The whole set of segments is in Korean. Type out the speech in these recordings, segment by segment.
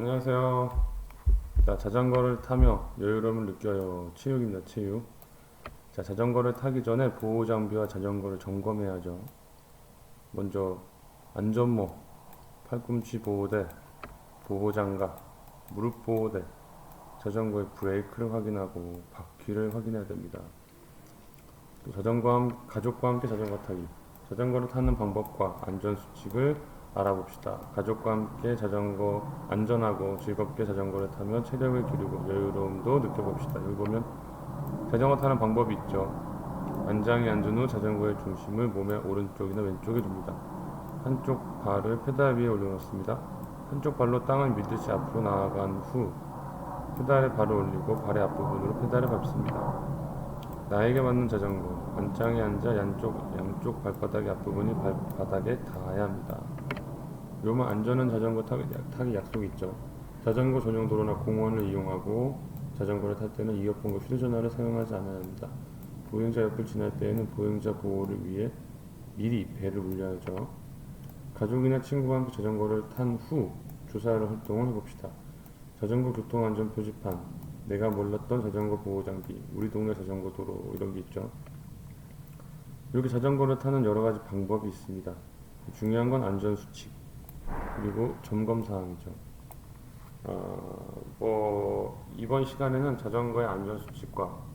안녕하세요. 자, 자전거를 타며 여유로움을 느껴요. 체육입니다, 체육. 자, 자전거를 타기 전에 보호 장비와 자전거를 점검해야죠. 먼저 안전모, 팔꿈치 보호대, 보호 장갑, 무릎 보호대, 자전거의 브레이크를 확인하고 바퀴를 확인해야 됩니다. 또 자전거와 함- 가족과 함께 자전거 타기. 자전거를 타는 방법과 안전 수칙을 알아봅시다. 가족과 함께 자전거 안전하고 즐겁게 자전거를 타며 체력을 기르고 여유로움도 느껴봅시다. 여기 보면 자전거 타는 방법이 있죠. 안장에 앉은 후 자전거의 중심을 몸의 오른쪽이나 왼쪽에 둡니다. 한쪽 발을 페달 위에 올려놓습니다. 한쪽 발로 땅을 밀듯이 앞으로 나아간 후 페달에 발을 올리고 발의 앞부분으로 페달을 밟습니다. 나에게 맞는 자전거 안장에 앉아 양쪽 양쪽 발바닥의 앞부분이 발바닥에 닿아야 합니다. 요만 안전한 자전거 타기, 타기 약속이 있죠. 자전거 전용 도로나 공원을 이용하고 자전거를 탈 때는 이어폰과 휴대전화를 사용하지 않아야 합니다. 보행자 옆을 지날 때에는 보행자 보호를 위해 미리 배를 울려야죠. 가족이나 친구와 함께 자전거를 탄 후 조사하러 활동을 해봅시다. 자전거 교통안전 표지판, 내가 몰랐던 자전거 보호 장비, 우리 동네 자전거 도로 이런 게 있죠. 이렇게 자전거를 타는 여러 가지 방법이 있습니다. 중요한 건 안전 수칙 그리고 점검 사항이죠. 어, 뭐 이번 시간에는 자전거의 안전 수칙과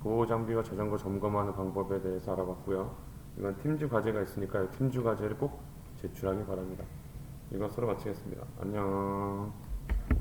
보호 장비와 자전거 점검하는 방법에 대해서 알아봤고요. 이건 팀주 과제가 있으니까 팀주 과제를 꼭 제출하기 바랍니다. 이것으로 마치겠습니다. 안녕.